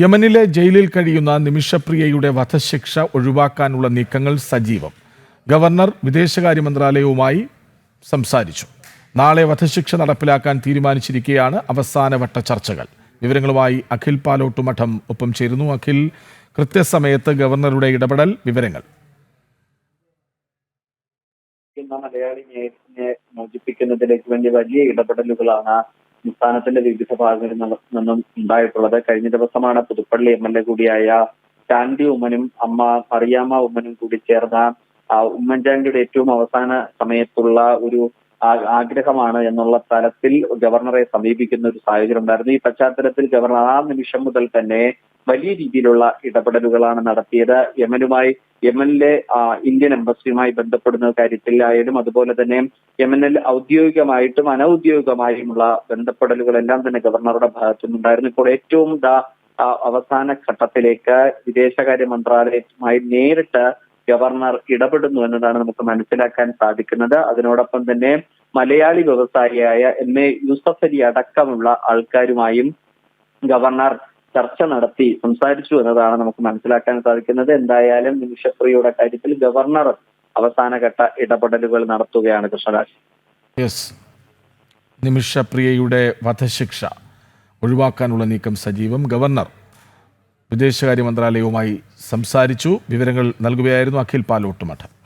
യമനിലെ ജയിലിൽ കഴിയുന്ന നിമിഷപ്രിയയുടെ വധശിക്ഷ ഒഴിവാക്കാനുള്ള നീക്കങ്ങൾ സജീവം. ഗവർണർ വിദേശകാര്യ മന്ത്രാലയവുമായി സംസാരിച്ചു. നാളെ വധശിക്ഷ നടപ്പിലാക്കാൻ തീരുമാനിച്ചിരിക്കുകയാണ് അവസാനവട്ട ചർച്ചകൾ. വിവരങ്ങളുമായി അഖിൽ പാലോട്ടുമഠം ഒപ്പം ചേരുന്നു. അഖിൽ കൃത്യസമയത്ത് ഗവർണറുടെ ഇടപെടൽ വിവരങ്ങൾ. മലയാളി മോചിപ്പിക്കുന്നതിലേക്ക് വേണ്ടി വലിയ ഇടപെടലുകളാണ് സംസ്ഥാനത്തിന്റെ വിവിധ ഭാഗങ്ങളിൽ നിന്ന- ഉണ്ടായിട്ടുള്ളത്. കഴിഞ്ഞ ദിവസമാണ് പുതുപ്പള്ളി എം എൽ എ കൂടിയായ ചാണ്ടി ഉമ്മനും അമ്മ മറിയാമ്മ ഉമ്മനും കൂടി ചേർന്ന ഉമ്മൻചാണ്ടിയുടെ ഏറ്റവും അവസാന സമയത്തുള്ള ഒരു ആഗ്രഹമാണ് എന്നുള്ള തലത്തിൽ ഗവർണറെ സമീപിക്കുന്ന ഒരു സാഹചര്യം ഉണ്ടായിരുന്നു. ഈ പശ്ചാത്തലത്തിൽ ഗവർണർ ആ നിമിഷം മുതൽ തന്നെ വലിയ രീതിയിലുള്ള ഇടപെടലുകളാണ് നടത്തിയത്. യമനുമായി യമനിലെ ഇന്ത്യൻ എംബസിയുമായി ബന്ധപ്പെടുന്ന കാര്യത്തിലായാലും അതുപോലെ തന്നെ യമനിൽ ഔദ്യോഗികമായിട്ടും അനൌദ്യോഗികമായുമുള്ള ബന്ധപ്പെടലുകളെല്ലാം തന്നെ ഗവർണറുടെ ഭാഗത്തുനിന്നുണ്ടായിരുന്നു. ഇപ്പോൾ ഏറ്റവും അവസാന ഘട്ടത്തിലേക്ക് വിദേശകാര്യ മന്ത്രാലയവുമായി നേരിട്ട് ഗവർണർ ഇടപെടുന്നു എന്നതാണ് നമുക്ക് മനസ്സിലാക്കാൻ സാധിക്കുന്നത്. അതിനോടൊപ്പം തന്നെ മലയാളി വ്യവസായിയായ എം എ യൂസഫ് അലി അടക്കമുള്ള ആൾക്കാരുമായും ഗവർണർ ചർച്ച നടത്തി സംസാരിച്ചു എന്നതാണ് നമുക്ക് മനസ്സിലാക്കാൻ സാധിക്കുന്നത്. എന്തായാലും നിമിഷപ്രിയയുടെ കാര്യത്തിൽ ഗവർണർ അവസാനഘട്ട ഇടപെടലുകൾ നടത്തുകയാണ് കൃഷ്ണരാജ്. നിമിഷപ്രിയയുടെ വധശിക്ഷ ഒഴിവാക്കാനുള്ള നീക്കം സജീവം. ഗവർണർ വിദേശകാര്യ മന്ത്രാലയവുമായി സംസാരിച്ചു. വിവരങ്ങൾ നൽകുകയായിരുന്നു അഖിൽ പാലോട്ടുമഠം